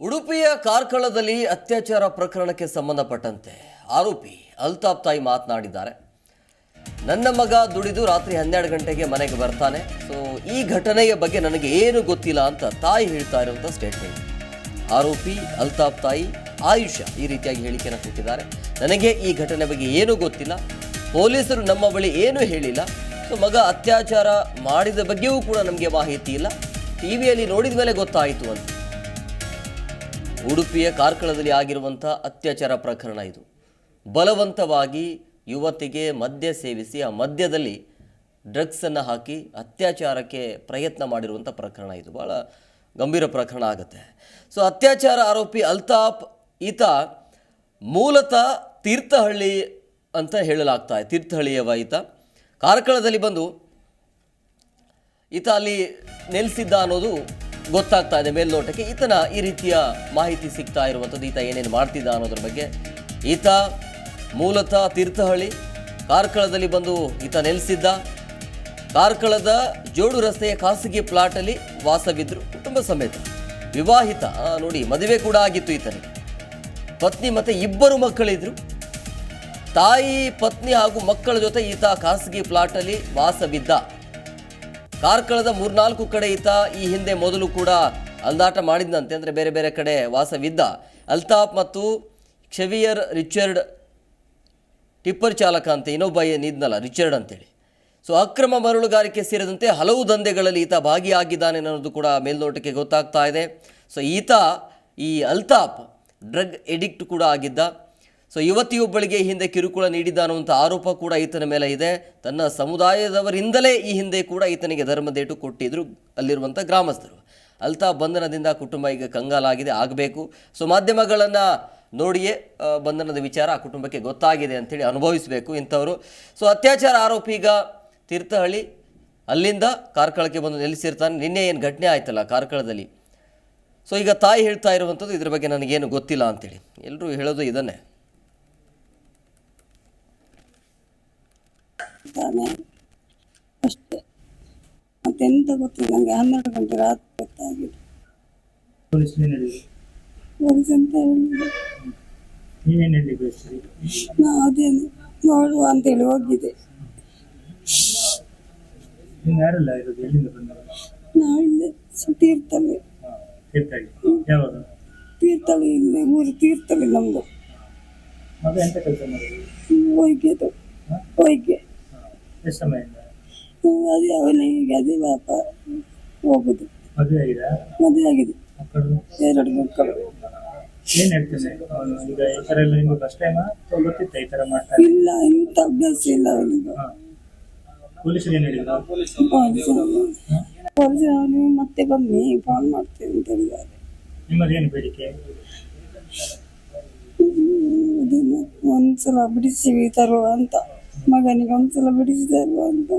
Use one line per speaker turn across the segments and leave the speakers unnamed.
ಉಡುಪಿಯ ಕಾರ್ಕಳದಲ್ಲಿ ಅತ್ಯಾಚಾರ ಪ್ರಕರಣಕ್ಕೆ ಸಂಬಂಧಪಟ್ಟಂತೆ ಆರೋಪಿ ಅಲ್ತಾಫ್ ತಾಯಿ ಮಾತನಾಡಿದ್ದಾರೆ. ನನ್ನ ಮಗ ದುಡಿದು ರಾತ್ರಿ ಹನ್ನೆರಡು ಗಂಟೆಗೆ ಮನೆಗೆ ಬರ್ತಾನೆ. ಸೊ ಈ ಘಟನೆಯ ಬಗ್ಗೆ ನನಗೆ ಏನು ಗೊತ್ತಿಲ್ಲ ಅಂತ ತಾಯಿ ಹೇಳ್ತಾ ಇರುವಂಥ ಸ್ಟೇಟ್ಮೆಂಟ್ ಆರೋಪಿ ಅಲ್ತಾಫ್ ತಾಯಿ ಆಯುಷ ಈ ರೀತಿಯಾಗಿ ಹೇಳಿಕೆಯನ್ನು ಕೊಟ್ಟಿದ್ದಾರೆ. ನನಗೆ ಈ ಘಟನೆ ಬಗ್ಗೆ ಏನೂ ಗೊತ್ತಿಲ್ಲ. ಪೊಲೀಸರು ನಮ್ಮ ಬಳಿ ಏನೂ ಹೇಳಿಲ್ಲ. ಸೊ ಮಗ ಅತ್ಯಾಚಾರ ಮಾಡಿದ ಬಗ್ಗೆಯೂ ಕೂಡ ನಮಗೆ ಮಾಹಿತಿ ಇಲ್ಲ. ಟಿ ವಿಯಲ್ಲಿ ನೋಡಿದ ಮೇಲೆ ಗೊತ್ತಾಯಿತು ಅಂತ. ಉಡುಪಿಯ ಕಾರ್ಕಳದಲ್ಲಿ ಆಗಿರುವಂಥ ಅತ್ಯಾಚಾರ ಪ್ರಕರಣ ಇದು. ಬಲವಂತವಾಗಿ ಯುವತಿಗೆ ಮದ್ಯ ಸೇವಿಸಿ, ಆ ಮದ್ಯದಲ್ಲಿ ಡ್ರಗ್ಸನ್ನು ಹಾಕಿ ಅತ್ಯಾಚಾರಕ್ಕೆ ಪ್ರಯತ್ನ ಮಾಡಿರುವಂಥ ಪ್ರಕರಣ ಇದು. ಭಾಳ ಗಂಭೀರ ಪ್ರಕರಣ ಆಗುತ್ತೆ. ಸೊ ಅತ್ಯಾಚಾರ ಆರೋಪಿ ಅಲ್ತಾಫ್, ಈತ ಮೂಲತಃ ತೀರ್ಥಹಳ್ಳಿ ಅಂತ ಹೇಳಲಾಗ್ತಾ ತೀರ್ಥಹಳ್ಳಿಯವ ಈತ. ಕಾರ್ಕಳದಲ್ಲಿ ಬಂದು ಈತ ಅಲ್ಲಿ ನೆಲೆಸಿದ್ದ ಅನ್ನೋದು ಗೊತ್ತಾಗ್ತಾ ಇದೆ ಮೇಲ್ನೋಟಕ್ಕೆ. ಈತನ ಈ ರೀತಿಯ ಮಾಹಿತಿ ಸಿಗ್ತಾ ಇರುವಂಥದ್ದು ಈತ ಏನೇನು ಮಾಡ್ತಿದ್ದ ಅನ್ನೋದ್ರ ಬಗ್ಗೆ. ಈತ ಮೂಲತಃ ತೀರ್ಥಹಳ್ಳಿ, ಕಾರ್ಕಳದಲ್ಲಿ ಬಂದು ಈತ ನೆಲೆಸಿದ್ದ. ಕಾರ್ಕಳದ ಜೋಡು ರಸ್ತೆಯ ಖಾಸಗಿ ಪ್ಲಾಟಲ್ಲಿ ವಾಸವಿದ್ರು ಕುಟುಂಬ ಸಮೇತ. ವಿವಾಹಿತ ನೋಡಿ, ಮದುವೆ ಕೂಡ ಆಗಿತ್ತು ಈತನಿಗೆ. ಪತ್ನಿ ಮತ್ತೆ ಇಬ್ಬರು ಮಕ್ಕಳಿದ್ರು. ತಾಯಿ, ಪತ್ನಿ ಹಾಗೂ ಮಕ್ಕಳ ಜೊತೆ ಈತ ಖಾಸಗಿ ಪ್ಲಾಟಲ್ಲಿ ವಾಸವಿದ್ದ. ಕಾರ್ಕಳದ ಮೂರ್ನಾಲ್ಕು ಕಡೆ ಈತ ಈ ಹಿಂದೆ ಮೊದಲು ಕೂಡ ಅಲ್ದಾಟ ಮಾಡಿದ್ದಂತೆ ಅಂದರೆ ಬೇರೆ ಬೇರೆ ಕಡೆ ವಾಸವಿದ್ದ. ಅಲ್ತಾಫ್ ಮತ್ತು ಕ್ಷವಿಯರ್ ರಿಚರ್ಡ್ ಟಿಪ್ಪರ್ ಚಾಲಕ ಅಂತ ಇನ್ನೊಬ್ಬ ಏನಿದ್ನಲ್ಲ ರಿಚರ್ಡ್ ಅಂತೇಳಿ. ಸೊ, ಅಕ್ರಮ ಮರಳುಗಾರಿಕೆ ಸೇರಿದಂತೆ ಹಲವು ದಂಧೆಗಳಲ್ಲಿ ಈತ ಭಾಗಿಯಾಗಿದ್ದಾನೆ ಅನ್ನೋದು ಕೂಡ ಮೇಲ್ನೋಟಕ್ಕೆ ಗೊತ್ತಾಗ್ತಾ ಇದೆ. ಸೊ, ಈತ ಈ ಅಲ್ತಾಫ್ ಡ್ರಗ್ ಎಡಿಕ್ಟ್ ಕೂಡ ಆಗಿದ್ದ. ಸೊ ಯುವತಿಯೊಬ್ಬಳಿಗೆ ಹಿಂದೆ ಕಿರುಕುಳ ನೀಡಿದ ಅನ್ನುವಂಥ ಆರೋಪ ಕೂಡ ಈತನ ಮೇಲೆ ಇದೆ. ತನ್ನ ಸಮುದಾಯದವರಿಂದಲೇ ಈ ಹಿಂದೆ ಕೂಡ ಈತನಿಗೆ ಧರ್ಮದೇಟು ಕೊಟ್ಟಿದ್ರು ಅಲ್ಲಿರುವಂಥ ಗ್ರಾಮಸ್ಥರು. ಅಲ್ತಾ ಬಂಧನದಿಂದ ಕುಟುಂಬ ಈಗ ಕಂಗಾಲಾಗಿದೆ, ಆಗಬೇಕು. ಸೊ ಮಾಧ್ಯಮಗಳನ್ನು ನೋಡಿಯೇ ಬಂಧನದ ವಿಚಾರ ಆ ಕುಟುಂಬಕ್ಕೆ ಗೊತ್ತಾಗಿದೆ ಅಂಥೇಳಿ ಅನುಭವಿಸಬೇಕು ಇಂಥವರು. ಸೊ ಅತ್ಯಾಚಾರ ಆರೋಪಿ ಈಗ ತೀರ್ಥಹಳ್ಳಿ ಅಲ್ಲಿಂದ ಕಾರ್ಕಳಕ್ಕೆ ಬಂದು ನೆಲೆಸಿರ್ತಾನೆ. ನಿನ್ನೆ ಏನು ಘಟನೆ ಆಯ್ತಲ್ಲ ಕಾರ್ಕಳದಲ್ಲಿ. ಸೊ ಈಗ ತಾಯಿ ಹೇಳ್ತಾ ಇರುವಂಥದ್ದು ಇದ್ರ ಬಗ್ಗೆ ನನಗೇನು ಗೊತ್ತಿಲ್ಲ ಅಂತೇಳಿ ಎಲ್ಲರೂ ಹೇಳೋದು ಇದನ್ನೇ.
ತಾನೆ ಅಷ್ಟೇ. ಮತ್ತೆಂತ ಗೊತ್ತಿಲ್ಲ ನನಗೆ ಹನ್ನೆರಡು ಗಂಟೆ ರಾತ್ರಿ ಗೊತ್ತಾಗಿದೆ.
ಪೊಲೀಸ್
ಅಂತ ಹೇಳಿದ್ರು?
ಹೇಳಿ
ನಾ ಅದೇ ನೋಡುವ ಅಂತೇಳಿ ಹೋಗಿದ್ದೆ.
ನೀವು ಯಾರೆಲ್ಲ ಇರೋದು? ಎಲ್ಲಿಂದ ಬಂದವರು?
ನಾವು ಇಲ್ಲೇ ಊರು ತೀರ್ಥಳ್ಳಿ ನಮ್ದು.
ವೈದ್ಯದು ಎಂತ ಸಮಯದಿಂದ
ಅದೇ ಅವನಿಗೆ ಅದೇ ವ್ಯಾಪ ಹೋಗುದು.
ಮದುವೆ ಆಗಿದೆ?
ಮದುವೆ ಆಗಿದೆ.
ಮಕ್ಕಳು?
ಎರಡು ಮಕ್ಕಳು.
ಏನು ಹೇಳ್ತೇನೆ ಅವನು ಈಗ ಈ ಥರ ಎಲ್ಲ ನಿಮ್ಗೆ ಫಸ್ಟ್ ಟೈಮಾ ಅಥವಾ ಗೊತ್ತಿತ್ತ ಈ ತರ ಮಾಡ್ತಾರೆ
ಇಲ್ಲ ಇಂಥ ಅಭ್ಯಾಸ ಇಲ್ಲ ಅವನಿಗೆ.
ಹಾಂ. ಪೊಲೀಸರು ಏನು ಹೇಳಿದ್ರು?
ಪೊಲೀಸ್ ನೀವು ಮತ್ತೆ ಬನ್ನಿ ಫೋನ್ ಮಾಡ್ತೇನೆ ಅಂತ ಹೇಳಿದ್ದಾರೆ.
ನಿಮ್ಮದೇನು ಬೇಡಿಕೆ?
ಅದನ್ನ ಒಂದ್ಸಲ ಬಿಡಿಸಿ ತರುವ ಅಂತ. ಮಗನಿಗೆ ಒಂದ್ಸಲ ಬಿಡಿಸಿ ತರುವ ಅಂತ.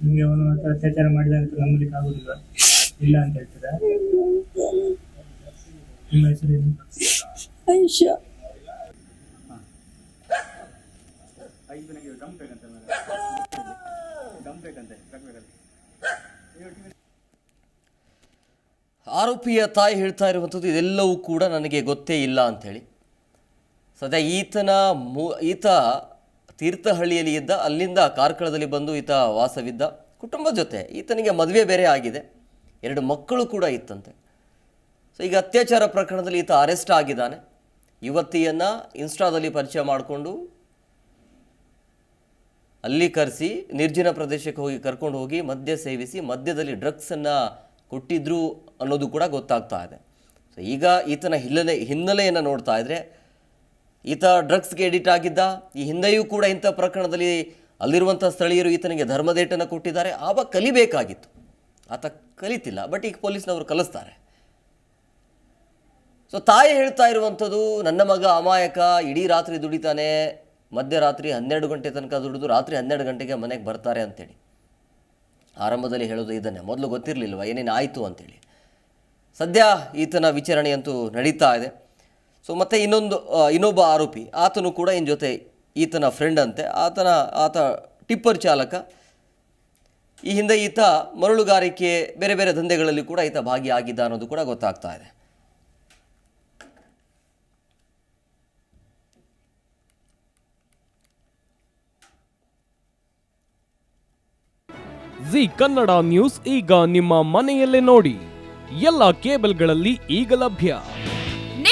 ನಿಮಗೆ ಅವನು ಅತ್ಯಾಚಾರ ಮಾಡಿದ ಅಂತ ನಂಬಲಿಕ್ಕೆ ಆಗುದಿಲ್ಲ ಇಲ್ಲ ಅಂತ ಹೇಳ್ತೀರಾ? ನಿಮ್ಮ ಹೆಸರೇನು
ಐಷಾ
ಆರೋಪಿಯ ತಾಯಿ ಹೇಳ್ತಾ ಇರುವಂಥದ್ದು ಇದೆಲ್ಲವೂ ಕೂಡ ನನಗೆ ಗೊತ್ತೇ ಇಲ್ಲ ಅಂಥೇಳಿ. ಸದ್ಯ ಈತನ ಮೂ, ಈತ ತೀರ್ಥಹಳ್ಳಿಯಲ್ಲಿ ಇದ್ದ, ಅಲ್ಲಿಂದ ಕಾರ್ಕಳದಲ್ಲಿ ಬಂದು ಈತ ವಾಸವಿದ್ದ ಕುಟುಂಬದ ಜೊತೆ. ಈತನಿಗೆ ಮದುವೆ ಬೇರೆ ಆಗಿದೆ. ಎರಡು ಮಕ್ಕಳು ಕೂಡ ಇತ್ತಂತೆ. ಸೊ ಈಗ ಅತ್ಯಾಚಾರ ಪ್ರಕರಣದಲ್ಲಿ ಈತ ಅರೆಸ್ಟ್ ಆಗಿದ್ದಾನೆ. ಯುವತಿಯನ್ನು ಇನ್ಸ್ಟಾದಲ್ಲಿ ಪರಿಚಯ ಮಾಡಿಕೊಂಡು ಅಲ್ಲಿ ಕರೆಸಿ, ನಿರ್ಜನ ಪ್ರದೇಶಕ್ಕೆ ಹೋಗಿ ಕರ್ಕೊಂಡು ಹೋಗಿ ಮದ್ಯ ಸೇವಿಸಿ, ಮದ್ಯದಲ್ಲಿ ಡ್ರಗ್ಸನ್ನು ಕೊಟ್ಟಿದ್ರು ಅನ್ನೋದು ಕೂಡ ಗೊತ್ತಾಗ್ತಾ ಇದೆ. ಸೊ ಈಗ ಈತನ ಹಿನ್ನೆಲೆ, ಹಿನ್ನೆಲೆಯನ್ನು ನೋಡ್ತಾ ಇದ್ರೆ ಈತ ಡ್ರಗ್ಸ್ಗೆ ಎಡಿಟ್ ಆಗಿದ್ದ. ಈ ಹಿಂದೆಯೂ ಕೂಡ ಇಂಥ ಪ್ರಕರಣದಲ್ಲಿ ಅಲ್ಲಿರುವಂಥ ಸ್ಥಳೀಯರು ಈತನಿಗೆ ಧರ್ಮದೇಟನ್ನು ಕೊಟ್ಟಿದ್ದಾರೆ. ಆವಾಗ ಕಲಿಬೇಕಾಗಿತ್ತು. ಆತ ಕಲಿತಿಲ್ಲ, ಬಟ್ ಈಗ ಪೊಲೀಸ್ನವರು ಕಲಿಸ್ತಾರೆ. ಸೊ ತಾಯಿ ಹೇಳ್ತಾ ಇರುವಂಥದ್ದು, ನನ್ನ ಮಗ ಅಮಾಯಕ, ಇಡೀ ರಾತ್ರಿ ದುಡಿತಾನೆ, ಮಧ್ಯರಾತ್ರಿ ಹನ್ನೆರಡು ಗಂಟೆ ತನಕ ದುಡಿದು ರಾತ್ರಿ ಹನ್ನೆರಡು ಗಂಟೆಗೆ ಮನೆಗೆ ಬರ್ತಾರೆ ಅಂತೇಳಿ. ಆರಂಭದಲ್ಲಿ ಹೇಳೋದು ಇದನ್ನೇ. ಮೊದಲು ಗೊತ್ತಿರಲಿಲ್ವ? ಏನೇನು ಆಯಿತು ಅಂತೇಳಿ. ಸದ್ಯ ಈತನ ವಿಚಾರಣೆಯಂತೂ ನಡೀತಾ ಇದೆ. ಸೊ ಮತ್ತೆ ಇನ್ನೊಂದು ಇನ್ನೊಬ್ಬ ಆರೋಪಿ, ಆತನು ಕೂಡ ಇನ್ ಜೊತೆ ಈತನ ಫ್ರೆಂಡ್ ಅಂತೆ. ಆತನ, ಆತ ಟಿಪ್ಪರ್ ಚಾಲಕ. ಈ ಹಿಂದೆ ಈತ ಮರಳುಗಾರಿಕೆ, ಬೇರೆ ಬೇರೆ ದಂಧೆಗಳಲ್ಲಿ ಕೂಡ ಈತ ಭಾಗಿಯಾಗಿದ್ದ ಅನ್ನೋದು ಕೂಡ ಗೊತ್ತಾಗ್ತಾ ಇದೆ.
ಜಿ ಕನ್ನಡ ನ್ಯೂಸ್ ಈಗ ನಿಮ್ಮ ಮನೆಯಲ್ಲೇ ನೋಡಿ. ಎಲ್ಲ ಕೇಬಲ್ಗಳಲ್ಲಿ ಈಗ ಲಭ್ಯ.